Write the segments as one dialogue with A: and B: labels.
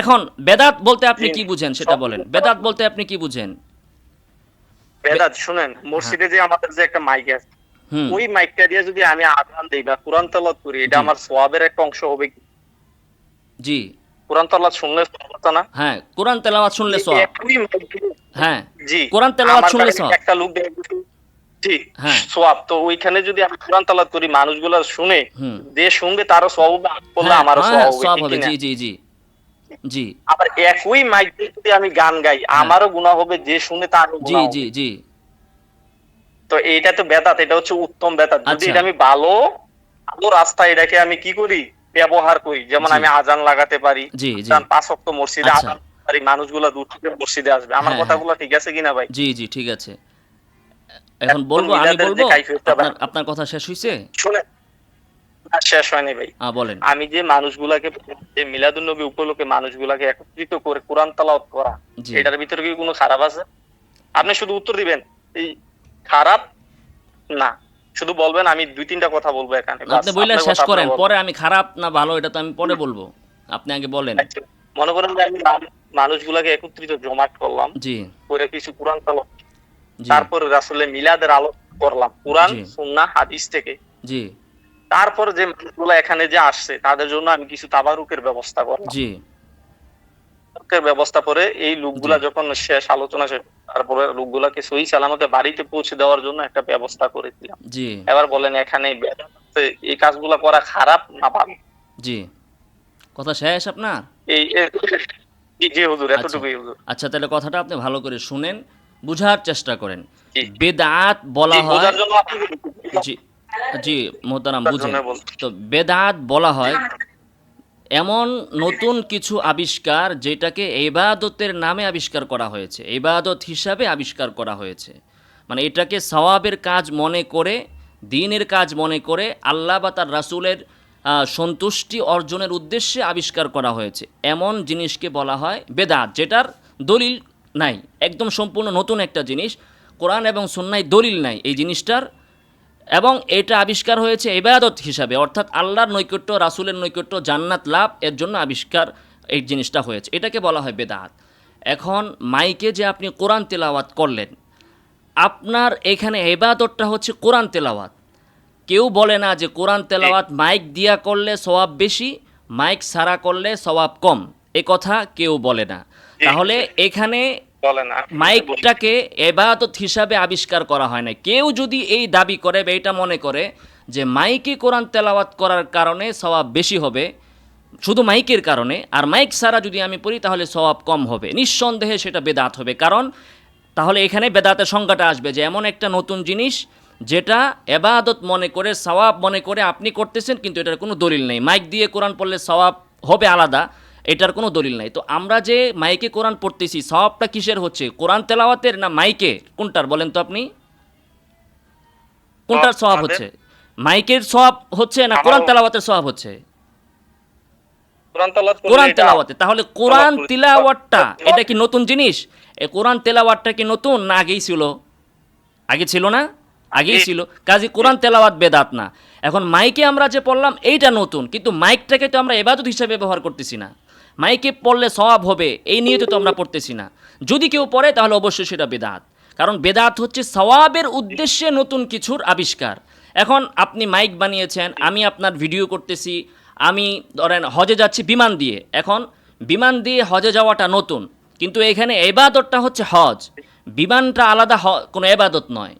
A: এখন বেদাত বলতে আপনি কি বুঝেন সেটা বলেন। বেদাত বলতে আপনি কি বুঝেন?
B: বেদাত শুনেন মসজিদে যে আমাদের যে একটা মাইক আছে ওই মাইকটা দিয়ে যদি আমি আজান দিই বা কোরআন তেলাওয়াত করি এটা আমার সোয়াবের একটা অংশ হবে কি?
A: জি।
B: কোরআন তেলাওয়াত শুনলে সওয়াব না?
A: হ্যাঁ কোরআন তেলাওয়াত শুনলে সওয়াব। হ্যাঁ
B: জি
A: কোরআন তেলাওয়াত শুনলে সওয়াব।
B: একটা লোক দেখবে জি
A: হ্যাঁ।
B: সোয়াব তো ওইখানে যদি আমি কোরআন তেলাওয়াত করি মানুষগুলো শুনে যে শুনবে তারও সওয়াব হবে,
A: হ্যাঁ,
B: আমারও
A: হ্যাঁ,
B: সওয়াব হবে
A: সওয়াব? জি জি জি। জি।
B: আবার একই মাইক দিয়ে যদি আমি গান গাই আমারও গুনাহ হবে যে শুনে তারও
A: জি জি জি।
B: তো এইটা তো বেদাত এটা হচ্ছে উত্তম বেদাত যদি
A: আচ্ছা।
B: এটা আমি ভালো ভালো রাস্তায় এটাকে আমি কি করি? ব্যবহার করি। যেমন আমি আজান লাগাতে পারি পাঁচ ওয়াক্ত মসজিদে
A: আচ্ছা।
B: আজান পারি মানুষগুলো দূর থেকে মসজিদে আসবে। আমার
A: হ্যাঁ,
B: কথাগুলো ঠিক আছে কিনা ভাই?
A: জি জি ঠিক আছে। এখন বলব আমি বলব আপনার কথা শেষ হয়েছে
B: শুনে শেষ হয়নি ভাই।
A: বলেন।
B: আমি যে মানুষগুলাকে যে মিলাদুন নবী উপলক্ষে মানুষগুলাকে একত্রিত করে কোরআন তালাওয়াত করা এটার ভিতরে কি কোনো খারাপ আছে? আপনি শুধু উত্তর দিবেন এই খারাপ না। শুধু বলবেন আমি দুই তিনটা কথা বলব এখানে
A: আপনি বললে
B: আপনার
A: শেষ করেন পরে আমি খারাপ না ভালো এটা তো আমি পরে বলব। আপনি আগে বলেন।
B: আচ্ছা, মনে করেন যে আমি মানুষগুলাকে একত্রিত জমাট করলাম
A: জি।
B: করে কিছু কোরআন তালাওয়াত তারপরে রাসূলের মিলাদের আলো করলাম কোরআন। সুন্নাহ হাদিস থেকে।
A: জি।
B: তারপর যে মানুষগুলো এখানে যে আসছে তাদের জন্য আমি কিছু তাবারুকের ব্যবস্থা করলাম।
A: জি।
B: তাবারুকের ব্যবস্থা করে এই লোকগুলা যখন শেষ আলোচনা শেষ তারপরে লোকগুলাকে সহি সালামতে বাড়িতে পৌঁছে দেওয়ার জন্য একটা ব্যবস্থা করেছিলাম
A: জি।
B: এবার বলেন এখানে এই কাজগুলা করা খারাপ না ভালো?
A: জি। কথা শেষ আপনার?
B: এই জি, জি হুজুর
A: আচ্ছা।
B: এতটুকুই হুজুর।
A: আচ্ছা তাহলে কথাটা আপনি ভালো করে শুনেন বুঝার চেষ্টা করেন। বেদাত বলা হয় জি। জি মোহতারাম
B: বলছি।
A: তো বেদাত বলা হয় এমন নতুন কিছু আবিষ্কার যেটাকে এবাদতের নামে আবিষ্কার করা হয়েছে এবাদত হিসাবে আবিষ্কার করা হয়েছে। মানে এটাকে সওয়াবের কাজ মনে করে দিনের কাজ মনে করে আল্লাহ বা তার রাসূলের সন্তুষ্টি অর্জনের উদ্দেশ্যে আবিষ্কার করা হয়েছে। এমন জিনিসকে বলা হয় বেদাত যেটার দলিল নাই। একদম সম্পূর্ণ নতুন একটা জিনিস। কোরআন এবং সুন্নায় দলিল নাই। এই জিনিসটার এবং এটা আবিষ্কার হয়েছে ইবাদত হিসাবে অর্থাৎ আল্লাহর নৈকট্য রাসুলের নৈকট্য জান্নাত লাভ এর জন্য আবিষ্কার এই জিনিসটা হয়েছে। এটাকে বলা হয় বেদাত। এখন মাইকে যে আপনি কোরআন তেলাওয়াত করলেন আপনার এখানে এবাদতটা হচ্ছে কোরআন তেলাওয়াত। কেউ বলে না যে কোরআন তেলাওয়াত মাইক দিয়া করলে সওয়াব বেশি মাইক সারা করলে সওয়াব কম। এ কথা কেউ বলে না। তাহলে এখানে। মাইকটাকে এবাদত হিসাবে আবিষ্কার করা হয় না কেউ যদি এই দাবি করে বা এটা মনে করে যে মাইকে কোরআন তেলাওয়াত করার কারণে সওয়াব বেশি হবে, শুধু মাইকের কারণে, আর মাইক ছাড়া যদি আমি পড়ি তাহলে সওয়াব কম হবে। নিঃসন্দেহে সেটা বেদাত হবে। কারণ তাহলে এখানে বেদাতের সংজ্ঞাটা আসবে যে এমন একটা নতুন জিনিস যেটা এবাদত মনে করে, সওয়াব মনে করে আপনি করতেছেন, কিন্তু এটার কোনো দলিল নেই। মাইক দিয়ে কোরআন পড়লে সওয়াব হবে আলাদা। এটার কোনো দলিল নাই। তো আমরা যে মাইকে কোরআন পড়তেছি সওয়াবটা কিসের হচ্ছে? কোরআন তেলাওয়াতের না মাইকে কোনটার বলেন তো আপনি? কোনটার
B: সওয়াব
A: হচ্ছে? মাইকের সওয়াব হচ্ছে না কোরআন তেলাওয়াতের সওয়াব হচ্ছে?
B: কোরআন তেলাওয়াত
A: কোরআন তেলাওয়াতে। তাহলে কোরআন
B: তেলাওয়াত-
A: তিলাওয়াতটা এটা কি নতুন জিনিস? এই কোরআন তেলাওয়াতটা কি নতুন না আগেই ছিল? আগে ছিল না? আগেই ছিল। কাজী কোরআন তেলাওয়াত বেদাত না। এখন মাইকে আমরা যে পড়লাম এইটা নতুন। কিন্তু মাইকটাকে তো আমরা এবাদত হিসাবে ব্যবহার করতেছি না। মাইকে পড়লে সওয়াব হবে এই নিয়ে তো আমরা পড়তেছি না। যদি কেউ পড়ে তাহলে অবশ্যই সেটা বেদাত। কারণ বেদাত হচ্ছে সওয়াবের উদ্দেশ্যে নতুন কিছুর আবিষ্কার। এখন আপনি মাইক বানিয়েছেন আমি আপনার ভিডিও করতেছি আমি ধরেন হজে যাচ্ছি বিমান দিয়ে। এখন বিমান দিয়ে হজে যাওয়াটা নতুন। কিন্তু এখানে এবাদতটা হচ্ছে হজ। বিমানটা আলাদা হ- কোনো এবাদত নয়।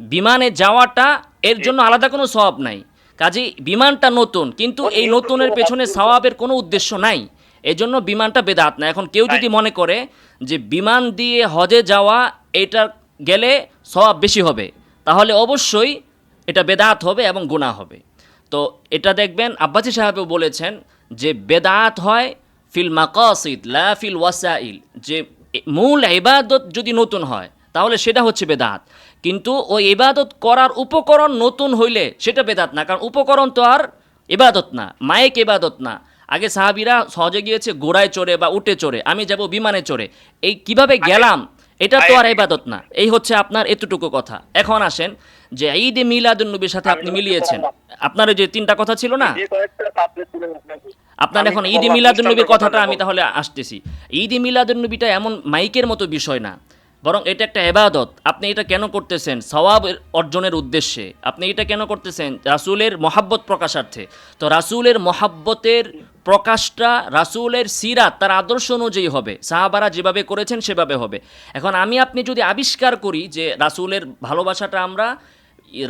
A: বিমানে যাওয়াটা এর জন্য আলাদা কোনো সওয়াব নাই। কাজে বিমানটা নতুন কিন্তু এই নতুনের পেছনে সওয়াবের কোনো উদ্দেশ্য নাই। এজন্য বিমানটা বেদাত না। এখন কেউ যদি মনে করে যে বিমান দিয়ে হজে যাওয়া এটা গেলে সওয়াব বেশি হবে তাহলে অবশ্যই এটা বেদাত হবে এবং গুনাহ হবে। তো এটা দেখবেন আব্বাসী সাহেবও বলেছেন যে বেদাত হয় ফিল মাকাসিদ লা ফিল ওয়াসাইল। যে মূল ইবাদত যদি নতুন হয় তাহলে সেটা হচ্ছে বেদাত। কিন্তু ওই ইবাদত করার উপকরণ নতুন হইলে সেটা বেদাত না কারণ উপকরণ তো আর ইবাদত না মায়েক ইবাদত না। আগে সাহাবিরা সহজে গিয়েছে ঘোড়ায় চড়ে বা উটে চড়ে আমি যাব বিমানে চড়ে। এই কীভাবে গেলাম এটা তো আর ইবাদত না। এই হচ্ছে আপনার এতটুকু কথা। এখন আসেন যে ঈদে মিলাদুন নবীর সাথে আপনি মিলিয়েছেন। আপনার যে তিনটা কথা ছিল না। আপনার এখন ঈদ মিলাদুন নবীর কথাটা আমি তাহলে আসতেছি। ঈদ মিলাদুন নবীটা এমন মাইকের মতো বিষয় না। বরং এটা একটা এবাদত। আপনি এটা কেন করতেছেন? সওয়াব অর্জনের উদ্দেশ্যে। আপনি এটা কেন করতেছেন? রাসূলের মহাব্বত প্রকাশার্থে। তো রাসূলের মহাব্বতের প্রকাশটা, রাসূলের সিরাত তার আদর্শ অনুযায়ী হবে। সাহাবারা যেভাবে করেছেন, সেভাবে হবে। এখন আমি আপনি যদি আবিষ্কার করি যে রাসূলের ভালোবাসাটা আমরা,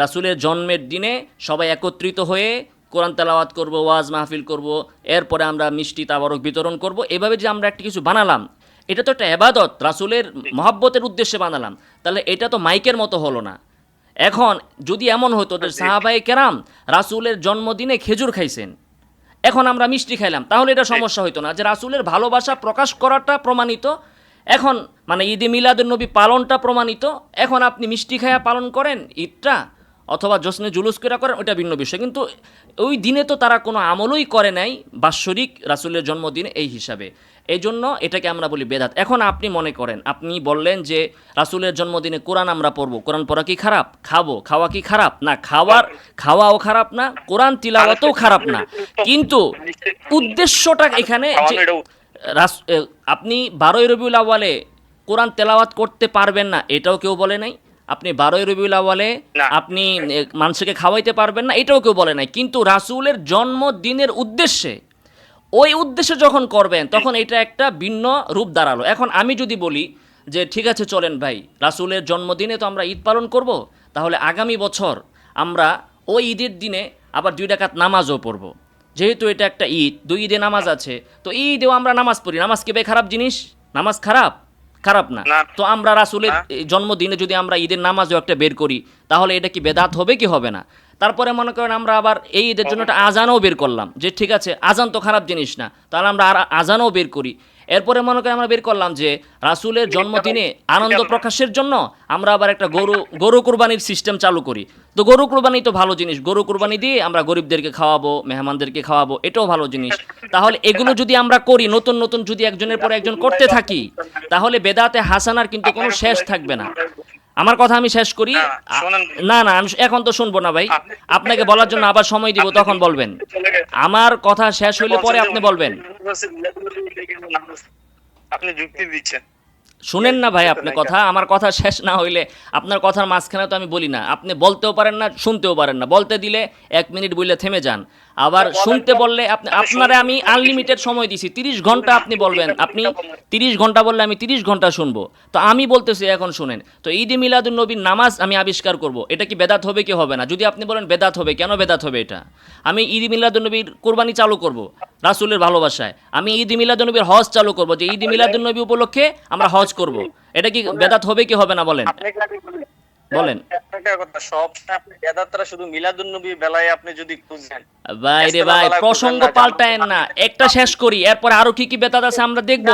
A: রাসূলের জন্মের দিনে সবাই একত্রিত হয়ে কোরআন তেলাওয়াত করব, ওয়াজ মাহফিল করব, এরপরে আমরা মিষ্টি তাবারক বিতরণ করব, এভাবে যে আমরা একটা কিছু বানালাম এটা তো একটা এবাদত রাসূলের মহাব্বতের উদ্দেশ্যে বানালাম। তাহলে এটা তো মাইকের মতো হলো না। এখন যদি এমন হতো যে সাহাবাই কেরাম রাসুলের জন্মদিনে খেজুর খাইছেন এখন আমরা মিষ্টি খাইলাম তাহলে এটা সমস্যা হতো না। যে রাসূলের ভালোবাসা প্রকাশ করাটা প্রমাণিত এখন মানে ঈদে মিলাদুন নবী পালনটা প্রমাণিত এখন আপনি মিষ্টি খাইয়া পালন করেন ঈদটা অথবা জশ্নে জুলুস করে করেন ওটা ভিন্ন বিষয়। কিন্তু ওই দিনে তো তারা কোনো আমলই করে নাই বাৎসরিক রাসুলের জন্মদিন এই হিসাবে। এই জন্য এটাকে আমরা বলি বেদাত। এখন আপনি মনে করেন আপনি বললেন যে রাসুলের জন্মদিনে কোরআন আমরা পড়ব। কোরআন পড়া কি খারাপ? খাব। খাওয়া কি খারাপ? না খাওয়ার খাওয়াও খারাপ না কোরআন তিলাওয়াতও খারাপ না। কিন্তু উদ্দেশ্যটা এখানে আপনি বারোই রবিউল আওয়ালে কোরআন তেলাওয়াত করতে পারবেন না এটাও কেউ বলে নাই? আপনি বারোই রবিউল আওয়ালে আপনি মানুষকে খাওয়াইতে পারবেন না এটাও কেউ বলে নাই। কিন্তু রাসূলের জন্মদিনের উদ্দেশ্যে ওই উদ্দেশ্যে যখন করবেন তখন এটা একটা ভিন্ন রূপ দাঁড়াল। এখন আমি যদি বলি যে ঠিক আছে চলেন ভাই রাসূলের জন্মদিনে তো আমরা ঈদ পালন করব তাহলে আগামী বছর আমরা ওই ঈদের দিনে আবার দুই ডাকাত নামাজও পড়ব। যেহেতু এটা একটা ঈদ দুই ঈদে নামাজ আছে তো ঈদেও আমরা নামাজ পড়ি। নামাজ কি খারাপ জিনিস? নামাজ খারাপ? খারাপ না। তো আমরা রাসুলের জন্মদিনে যদি আমরা ঈদের নামাজও একটা বের করি তাহলে এটা কি বেদাত হবে কি হবে না? তারপরে মনে করেন আমরা আবার এই ঈদের জন্য একটা আজানও বের করলাম যে ঠিক আছে আজান তো খারাপ জিনিস না তাহলে আমরা আর আজানও বের করি। এরপরে মনে করেন আমরা বের করলাম যে রাসূলের জন্মদিনে আনন্দ প্রকাশের জন্য আমরা আবার একটা গরু গরু কুরবানির সিস্টেম চালু করি। তো গরু কুরবানি তো ভালো জিনিস। গরু কুরবানি দিয়ে আমরা গরিবদেরকে খাওয়াবো মেহমানদেরকে খাওয়াবো এটাও ভালো জিনিস। তাহলে এগুলো যদি আমরা করি নতুন নতুন যদি একজনের পরে একজন করতে থাকি তাহলে বেদাতে হাসানার কিন্তু কোনো শেষ থাকবে না। আমার কথা আমি শেষ করি।
B: না,
A: না না আমি এখন তো শুনব না ভাই। আপনাকে বলার জন্য আবার সময় দিব তখন বলবেন। আমার কথা শেষ হইলে পরে আপনি বলবেন।
B: আপনি যুক্তি দিচ্ছেন।
A: শুনেন না ভাই আপনি কথা আমার কথা শেষ না হইলে আপনার কথার মাঝখানে তো আমি বলি না। আপনি বলতেও পারেন না শুনতেও পারেন না। বলতে দিলে এক মিনিট বললে থেমে যান। আবার শুনতে বললে আপনি আপনারে আমি আনলিমিটেড সময় দিছি। তিরিশ ঘণ্টা আপনি বলবেন। আপনি তিরিশ ঘণ্টা বললে আমি তিরিশ ঘণ্টা শুনব। তো আমি বলতেছি এখন শুনেন। তো ঈদ মিলাদুন নবীর নামাজ আমি আবিষ্কার করব। এটা কি বেদাত হবে কি হবে না? যদি আপনি বলেন বেদাত হবে কেন বেদাত হবে এটা? আমি ঈদ মিলাদুন নবীর কোরবানি চালু করব রাসূলের ভালোবাসায়। আমি ঈদ মিলাদুন নবীর হজ চালু করব। যে ঈদ মিলাদুন নবী উপলক্ষে আমরা হজ করব। এটা কি বেদাত হবে কি হবে না বলেন? বলেন। ভাই রে ভাই প্রসঙ্গ পাল্টায়েন না। একটা শেষ করি এরপর আরও কি কি বেদাত আছে আমরা দেখব।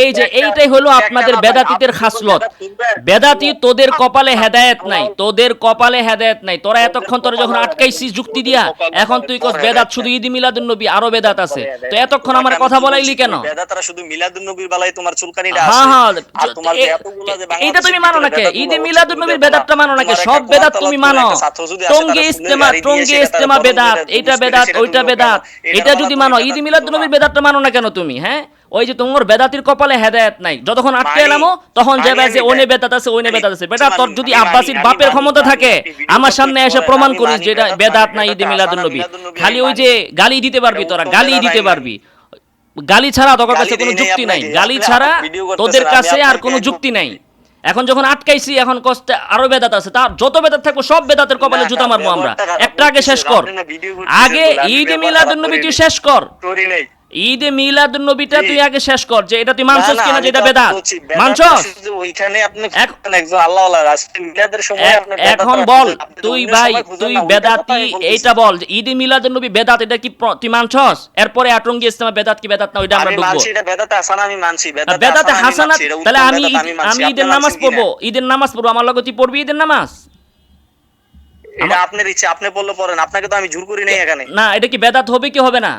A: এই যে এইটাই হলো আপনাদের বেদাতিদের খাসলত। বেদাতি তোদের কপালে হেদায়েত নাই তোদের কপালে হেদায়েত নাই। তোরা এতক্ষণ তোরা যখন আটকাইছিস যুক্তি দিয়া এখন তুই কস বেদাত শুধু ঈদ মিলাদুন নবী আরও বেদাত আছে। তো এতক্ষণ আমার কথা বলাইলি কেন?
B: বেদাতরা শুধু মিলাদুন নবীর বেলায় তোমার চুলকানিটা
A: হ্যাঁ হ্যাঁ এইটা তুমি মানো না কে?
B: ভিতরে
A: ঈদে মিলাদুন নবীর বেদাতটা মানো না কে
B: তোমার
A: সব বেদাত তুমি মানো। টঙ্গি ইস্তেমা টঙ্গি ইস্তেমা বেদাত
B: করে
A: বেদাত ওইটা বেদাত।
B: এটা
A: যদি মানো ঈদ মিলাদুন নবীর বেদাতটা মানো না কেন তুমি হ্যাঁ? ওই যে তোমার বেদাতির কপালে হেদায়েত নাই। যতক্ষণ আটকে এলামো তখন যাবে যে ওনে বেদাত আছে ওনে বেদাত আছে। বেটা তোর যদি আব্বাসির বাপের ক্ষমতা থাকে আমার সামনে এসে
B: পরে
A: প্রমাণ করিস যে এটা
B: বেদাত,
A: বেদাত না
B: বেদাত,
A: ঈদে
B: হাসানা
A: নবী। খালি ওই যে গালি দিতে পারবি তোরা গালি দিতে পারবি। গালি ছাড়া তোর কাছে কোনো যুক্তি নাই গালি ছাড়া তোদের কাছে আর কোনো যুক্তি নাই এখন যখন আটকাইছি এখন কষ্টে আরও বেদাত আছে। তার যত বেদাত থাকব সব বেদাতের কপালে জুতা মারবো আমরা। একটা আগে শেষ কর। আগে ঈদ
B: মিলাদুন্নবী
A: তুই শেষ কর। ঈদে মিলাদুন নবীটা তুই আগে শেষ কর যে এটা তুই মানছস কিনা যেটা বেদাত। মানছস?
B: ওইখানে আপনি একজন আল্লাহ মিলাদের সময় আপনি
A: এখন বল তুই ভাই তুই বেদাতি এইটা বল যে ঈদে মিলাদুন নবী বেদাত এটা কি তুই মানছস? এরপরে আটঙ্গি ইসলামা বেদাত কি বেদাত না ওইটা আমরা
B: আমি
A: ঢুকবো।
B: মানছি এটা বেদাতে হাসানা আমি মানছি বেদাতে
A: বেদাতে
B: হাসানা
A: হাসানাত তাহলে আমি আমি ঈদের নামাজ? পড়ব ঈদের নামাজ পড়ব আমার লগে তুই পড়বি ঈদের নামাজ?
B: এটা আপনার ইচ্ছা আপনি বললে পড়েন আপনাকে তো আমি জোর করি নাই এখানে।
A: না এটা কি বেদাত হবে কি হবে না?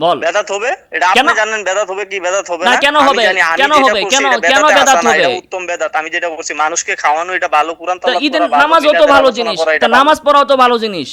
A: বল।
B: বেদাত হবে? এটা আপনি জানেন বেদাত হবে কি? বেদাত হবে
A: না, কেন হবে? কেন হবে? কেন- কেন
B: বেদাতে
A: হবে?
B: উত্তম বেদাত। আমি যেটা বলছি মানুষকে খাওয়ানো এটা ভালো কুরআন
A: তো ঈদের নামাজও তো ভালো জিনিস। নামাজ পড়াও তো ভালো জিনিস।